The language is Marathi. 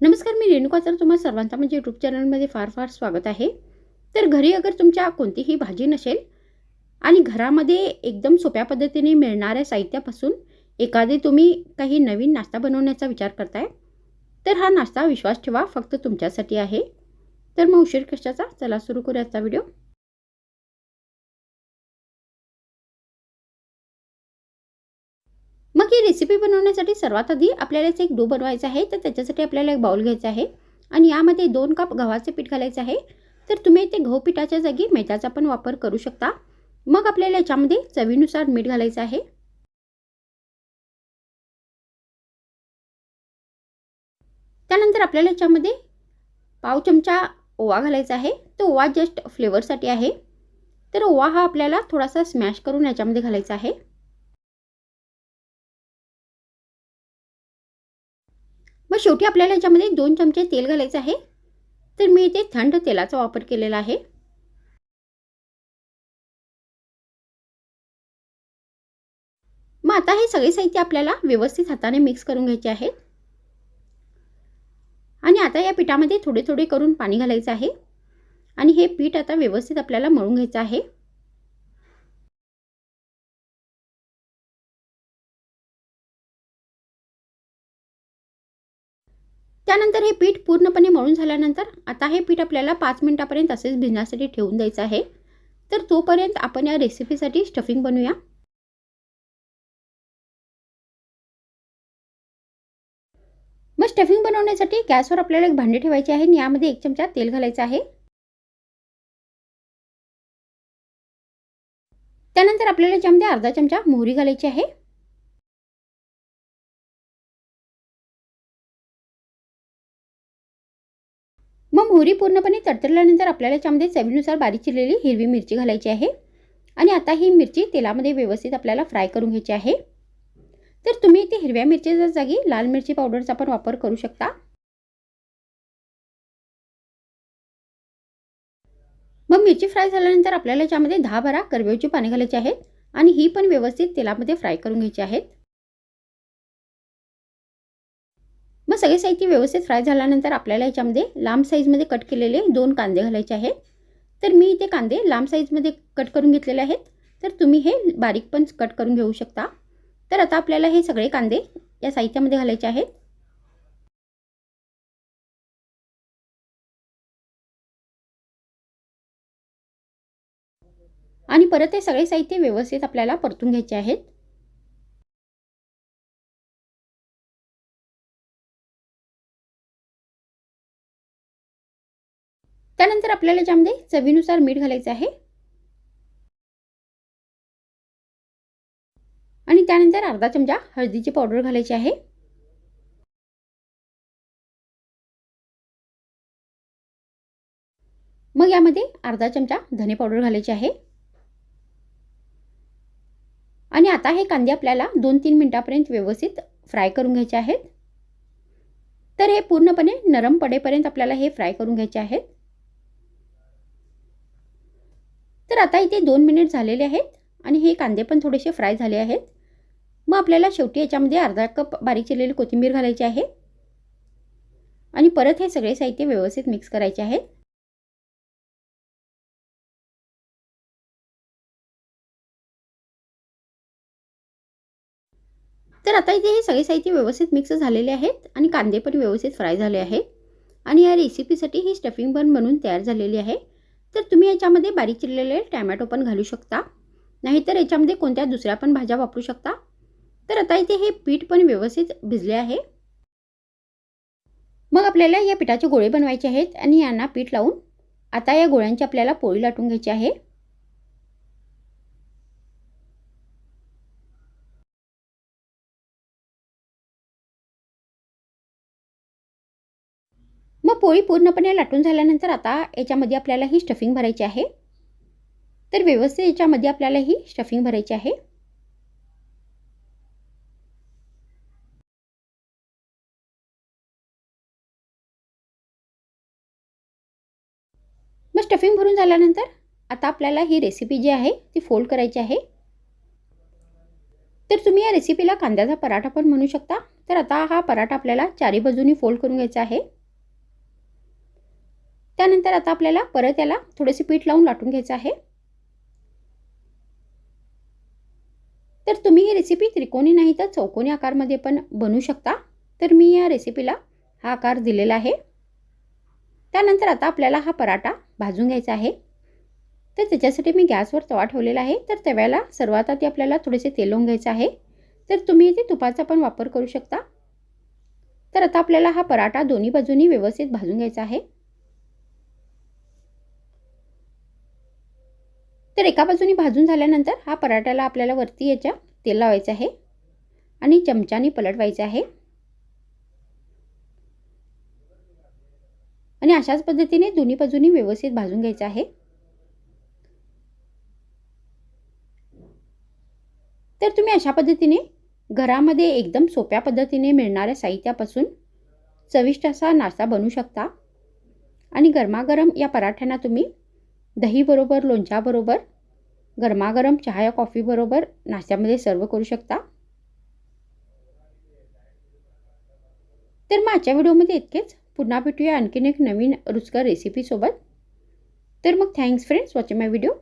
नमस्कार मी रेणुका तर तुम्हा सर्वांचा म्हणजे यूट्यूब चॅनलमध्ये फार फार स्वागत आहे. तर घरी अगर तुमच्या कोणतीही भाजी नसेल आणि घरामध्ये एकदम सोप्या पद्धतीने मिळणाऱ्या साहित्यापासून एखादे तुम्ही काही नवीन नाश्ता बनवण्याचा विचार करताय तर हा नाश्ता विश्वास ठेवा फक्त तुमच्यासाठी आहे. तर मग उशीर कशाचा? चला सुरू करू आजचा व्हिडिओ मग ही रेसिपी बनवण्यासाठी सर्वात आधी आपल्याला एक डो बनवायचा आहे. तर त्याच्यासाठी आपल्याला एक बाउल घ्यायचा आहे. आणि यामध्ये दोन कप गव्हाचे पीठ घालायचं आहे. तर तुम्ही ते गहू पिठाच्या जागी मैद्याचा पण वापर करू शकता. मग आपल्याला याच्यामध्ये चवीनुसार मीठ घालायचं आहे. त्यानंतर आपल्याला याच्यामध्ये पाव चमचा ओवा घालायचा आहे. तो ओवा जस्ट फ्लेवरसाठी आहे. तर ओवा हा आपल्याला थोडासा स्मॅश करून याच्यामध्ये घालायचा आहे. मग शेवटी आपल्याला याच्यामध्ये दोन चमचे तेल घालायचं आहे. तर मी इथे थंड तेलाचा वापर केलेला आहे. मग आता हे सगळे साहित्य आपल्याला व्यवस्थित हाताने मिक्स करून घ्यायचे आहेत आणि आता या पिठामध्ये थोडे थोडे करून पाणी घालायचं आहे. आणि हे पीठ आता व्यवस्थित आपल्याला मळून घ्यायचं आहे. त्यानंतर हे पीठ पूर्णपणे मळून झाल्यानंतर आता हे पीठ आपल्याला पाच मिनटापर्यंत असेच भिजण्यासाठी ठेवून द्यायचं आहे. तर तोपर्यंत आपण या रेसिपीसाठी स्टफिंग बनवूया. मग स्टफिंग बनवण्यासाठी गॅसवर आपल्याला एक भांडी ठेवायची आहे आणि यामध्ये एक चमचा तेल घालायचं आहे. त्यानंतर आपल्याला याच्यामध्ये अर्धा चमचा मोहरी घालायची आहे. मग मोहरी पूर्णपणे तडतडल्यानंतर आपल्याला याच्यामध्ये चवीनुसार बारीक चिरलेली हिरवी मिरची घालायची आहे. आणि आता ही मिरची तेलामध्ये व्यवस्थित आपल्याला फ्राय करून घ्यायची आहे. तर तुम्ही इथे हिरव्या मिरचीच्या जागी लाल मिरची पावडरचा पण वापर करू शकता. मग मिरची फ्राय झाल्यानंतर आपल्याला याच्यामध्ये दहा बारा करवेची पाने घालायची आहेत. आणि ही पण व्यवस्थित तेलामध्ये फ्राय करून घ्यायची आहेत. मग सगळे साहित्य व्यवस्थित फ्राय झाल्यानंतर आपल्याला याच्यामध्ये लांब साईजमध्ये कट केलेले दोन कांदे घालायचे आहेत. तर मी इथे कांदे लांब साईजमध्ये कट करून घेतलेले आहेत. तर तुम्ही हे बारीक पण कट करून घेऊ शकता. तर आता आपल्याला हे सगळे कांदे या साहित्यामध्ये घालायचे आहेत. आणि परत हे सगळे साहित्य व्यवस्थित आपल्याला परतून घ्यायचे आहेत. त्यानंतर आपल्याला याच्यामध्ये चवीनुसार मीठ घालायचं आहे. आणि त्यानंतर अर्धा चमचा हळदीची पावडर घालायची आहे. मग यामध्ये अर्धा चमचा धने पावडर घालायची आहे. आणि आता हे कांदे आपल्याला दोन तीन मिनटापर्यंत व्यवस्थित फ्राय करून घ्यायचे आहेत. तर हे पूर्णपणे नरम पडेपर्यंत आपल्याला हे फ्राय करून घ्यायचे आहेत. तर आता इथे दोन मिनिट झालेले आहेत आणि हे कांदे पण थोडेसे फ्राय झाले आहेत. मग आपल्याला शेवटी याच्यामध्ये अर्धा कप बारीक चिरलेली कोथिंबीर घालायची आहे. आणि परत हे सगळे साहित्य व्यवस्थित मिक्स करायचे आहेत. तर आता इथे हे सगळे साहित्य व्यवस्थित मिक्स झालेले आहेत आणि कांदे पण व्यवस्थित फ्राय झाले आहेत. आणि या रेसिपीसाठी ही स्टफिंग बन बनवून तयार झालेली आहे. तर तुम्ही याच्यामध्ये बारीक चिरलेले टॅमॅटो पण घालू शकता. नाहीतर याच्यामध्ये कोणत्या दुसऱ्या पण भाज्या वापरू शकता. तर आता इथे हे पीठ पण व्यवस्थित भिजले आहे. मग आपल्याला या पिठाचे गोळे बनवायचे आहेत आणि यांना पीठ लावून आता या गोळ्यांची आपल्याला पोळी लाटून घ्यायची आहे. मग पोळी पूर्णपणे लाटून झाल्यानंतर आता याच्यामध्ये आपल्याला ही स्टफिंग भरायची आहे. तर व्यवस्थित याच्यामध्ये आपल्याला ही स्टफिंग भरायची आहे. मग स्टफिंग भरून झाल्यानंतर आता आपल्याला ही रेसिपी जी आहे ती फोल्ड करायची आहे. तर तुम्ही या रेसिपीला कांद्याचा पराठा पण म्हणू शकता. तर आता हा पराठा आपल्याला चारी बाजूनी फोल्ड करून घ्यायचा आहे. त्यानंतर आता आपल्याला परत याला थोडेसे पीठ लावून लाटून घ्यायचं आहे. तर तुम्ही ही रेसिपी त्रिकोणी नाही तर चौकोनी आकारमध्ये पण बनवू शकता. तर मी या रेसिपीला हा आकार दिलेला आहे. त्यानंतर आता आपल्याला हा पराठा भाजून घ्यायचा आहे. तर त्याच्यासाठी मी गॅसवर तवा ठेवलेला आहे. तर तव्याला सर्वात आधी आपल्याला थोडेसे तेल लावून घ्यायचं आहे. तर तुम्ही इथे तुपाचा पण वापर करू शकता. तर आता आपल्याला हा पराठा दोन्ही बाजूनी व्यवस्थित भाजून घ्यायचा आहे. तर एका बाजूने भाजून झाल्यानंतर हा पराठ्याला आपल्याला वरती याच्या तेल लावायचं आहे आणि चमच्याने पलटवायचं आहे. आणि अशाच पद्धतीने दोन्ही बाजूनी व्यवस्थित भाजून घ्यायचं आहे. तर तुम्ही अशा पद्धतीने घरामध्ये एकदम सोप्या पद्धतीने मिळणाऱ्या साहित्यापासून चविष्ट असा नाश्ता बनवू शकता. आणि गरमागरम या पराठ्यांना तुम्ही दहीबरोबर लोणच्याबरोबर गरमागरम चहा या कॉफीबरोबर नाश्त्यामध्ये सर्व करू शकता. तर मग आजच्या व्हिडिओमध्ये इतकेच. पुन्हा भेटूया आणखीन एक नवीन रुचकर रेसिपीसोबत तर मग thanks friends watching my video